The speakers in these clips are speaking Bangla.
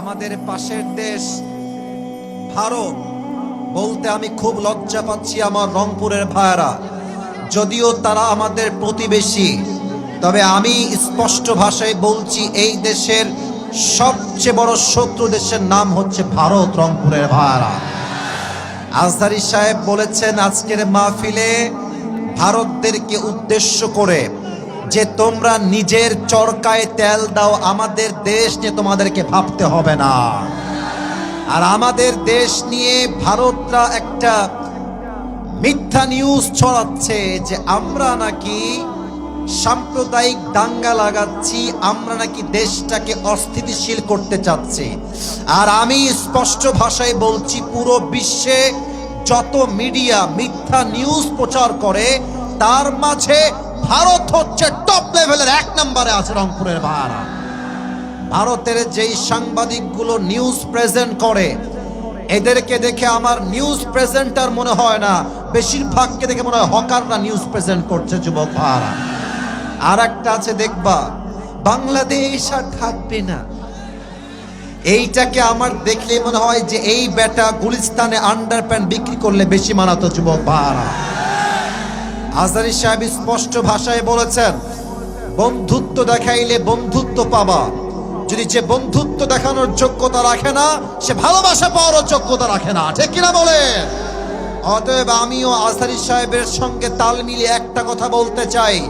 আমাদের পাশের দেশ, ভারত। বলতে আমি খুব লজ্জা পাচ্ছি আমার রংপুরের ভাইয়েরা। যদিও তারা আমাদের প্রতিবেশী, তবে আমি স্পষ্ট ভাষায় বলছি এই দেশের সবচেয়ে বড় শত্রু দেশের নাম হচ্ছে ভারত, রংপুরের ভাইয়েরা। আজহারি সাহেব বলেছেন, আজকের মাহফিলে ভারতদেরকে উদ্দেশ্য করে যে তোমরা নিজের চরকায় তেল দাও, আমাদের দেশ নিয়ে তোমাদেরকে ভাবতে হবে না। আর আমাদের দেশ নিয়ে ভারতরা একটা মিথ্যা নিউজ ছড়াচ্ছে যে আমরা নাকি সাম্প্রদায়িক দাঙ্গা লাগাচ্ছি, আমরা নাকি দেশটাকে অস্থিতিশীল করতে চাচ্ছি। আর আমি স্পষ্ট ভাষায় বলছি, পুরো বিশ্বে যত মিডিয়া মিথ্যা নিউজ প্রচার করে, তার মাঝে ভারত হচ্ছে টপ লেভেলের এক নম্বরে আছে রংপুরের ভাড়া। ভারতের যেই সাংবাদিকগুলো নিউজ প্রেজেন্ট করে, এদেরকে দেখে আমার নিউজ প্রেজেন্টার মনে হয় না, বেশিরভাগকে দেখে মনে হয় হকাররা নিউজ প্রেজেন্ট করছে, যুবক ভাড়া। আর একটা আছে, দেখবা, বাংলাদেশ আর থাকবে না। এইটাকে আমার দেখলে মনে হয় যে এই বেটা গুলিস্তানে আন্ডার প্যান্ট বিক্রি করলে বেশি মানাতো, যুবক ভাড়া। আজারি সাহেব স্পষ্ট ভাষায় বলেছেন, বন্ধুত্ব দেখাইলে বন্ধুত্ব পাবা। যদি যে বন্ধুত্ব দেখানোর যোগ্যতা রাখে না, সে ভালোবাসা পাওয়ারও যোগ্যতা রাখে না। ঠিক কিনা বলে? অতএব আমিও আজহারি সাহেবের সঙ্গে তাল মিলিয়ে একটা কথা বলতে চাই।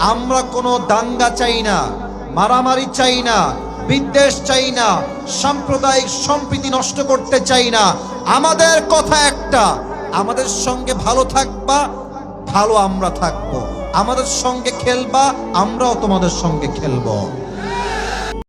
আমরা কোনো দাঙ্গা চাই না, মারামারি চাই না, বিদ্বেষ চাই না, সাম্প্রদায়িক সম্প্রীতি নষ্ট করতে চাই না। আমাদের কথা একটা। আমাদের সঙ্গে ভালো থাকবা ভালো আমরা থাকব। আমাদের সঙ্গে খেলবা আমরাও তোমাদের সঙ্গে খেলব।